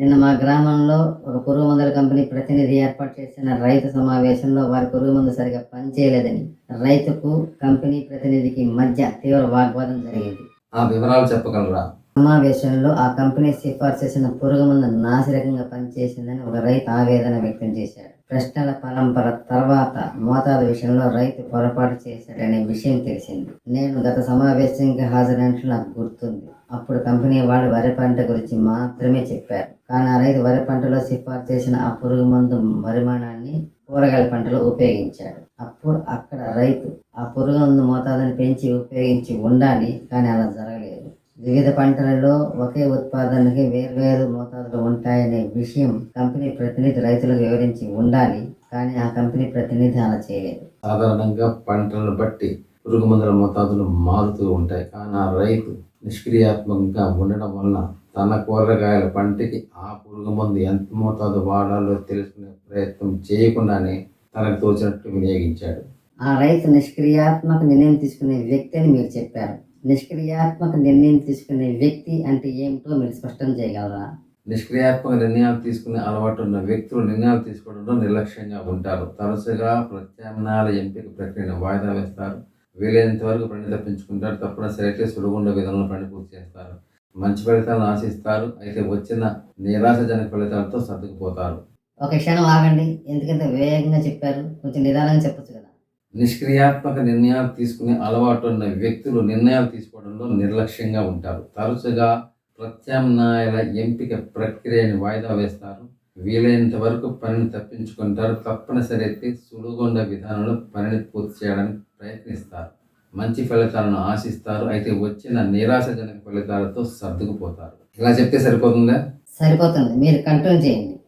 నిన్న మా గ్రామంలో ఒక పురుగు మందుల కంపెనీ ప్రతినిధి ఏర్పాటు చేసిన రైతు సమావేశంలో వారి పురుగు మందు సరిగా పనిచేయలేదని రైతుకు కంపెనీ ప్రతినిధికి మధ్య తీవ్ర వాగ్వాదం జరిగింది. ఆ వివరాలు చెప్పగలరా? సమావేశంలో ఆ కంపెనీ సిఫార్సు చేసిన పురుగుమందు నాసిరకంగా పనిచేసిందని ఒక రైతు ఆవేదన వ్యక్తం చేశాడు. ప్రశ్నల పరంపర తర్వాత మోతాదు విషయంలో రైతు పొరపాటు చేశాడనే విషయం తెలిసింది. నేను గత సమావేశానికి హాజరైనట్లు నాకు గుర్తుంది. అప్పుడు కంపెనీ వాళ్ళు వరి పంట గురించి మాత్రమే చెప్పారు. కానీ ఆ రైతు వరి పంటలో సిఫార్సు చేసిన ఆ పురుగు మందు పరిమాణాన్ని కూరగాయల పంటలో ఉపయోగించాడు. అప్పుడు అక్కడ రైతు ఆ పురుగు మందు మోతాదుని పెంచి ఉపయోగించి ఉండాలి కానీ అలా జరగలేదు. వివిధ పంటలలో ఒకే ఉత్పాదనకి వేర్వేరు మోతాదులు ఉంటాయనే విషయం కంపెనీ ప్రతినిధి రైతులకు వివరించి ఉండాలి కానీ ఆ కంపెనీ ప్రతినిధి అలా చేయలేదు. సాధారణంగా పంటలను బట్టి పురుగు మందుల మోతాదులు మారుతూ ఉంటాయి. కానీ ఆ రైతు నిష్క్రియాత్మకంగా ఉండడం వలన తన కూరగాయల పంటకి ఆ పురుగు మందు ఎంత మోతాదు వాడాలో తెలుసుకునే ప్రయత్నం చేయకుండానే తనకు తోచినట్టు వినియోగించాడు. ఆ రైతు నిష్క్రియాత్మక నిర్ణయం తీసుకునే వ్యక్తి అని మీరు చెప్పారు. నిష్క్రియాత్మక నిర్ణయం తీసుకునే వ్యక్తి అంటే ఏమిటో మీరు స్పష్టం చేయగలరా? నిష్క్రియాత్మక నిర్ణయాలు తీసుకునే అలవాటు ఉన్న వ్యక్తులు నిర్ణయాలు తీసుకోవడంలో నిర్లక్ష్యంగా ఉంటారు. తరచుగా ప్రత్యామ్నాయాల ఎంపిక ప్రక్రియను వాయిదా వేస్తారు. వీలైనంత వరకు పని తప్పించుకుంటారు. తప్పనిసరి అయితే సులుగుండ విధంలో పని పూర్తి చేస్తారు. మంచి ఫలితాలను ఆశిస్తారు. అయితే వచ్చిన నిరాశజనక ఫలితాలతో సర్దుకుపోతారు. ఒక క్షణం ఆగండి. ఎందుకంటే వేగంగా చెప్పారు. కొంచెం నిదానంగా చెప్పొచ్చు కదా. నిష్క్రియాత్మక నిర్ణయాలు తీసుకునే అలవాటు ఉన్న వ్యక్తులు నిర్ణయాలు తీసుకోవడంలో నిర్లక్ష్యంగా ఉంటారు. తరచుగా ప్రత్యామ్నాయాల ఎంపిక ప్రక్రియని వాయిదా వేస్తారు. వీలైనంత వరకు పనిని తప్పించుకుంటారు. తప్పనిసరి అయితే సులుగొండ విధానంలో పనిని పూర్తి చేయడానికి ప్రయత్నిస్తారు. మంచి ఫలితాలను ఆశిస్తారు. అయితే వచ్చిన నిరాశజనక ఫలితాలతో సర్దుకుపోతారు. ఇలా చెప్తే సరిపోతుందా? సరిపోతుంది. మీరు కంట్రోల్ చేయండి.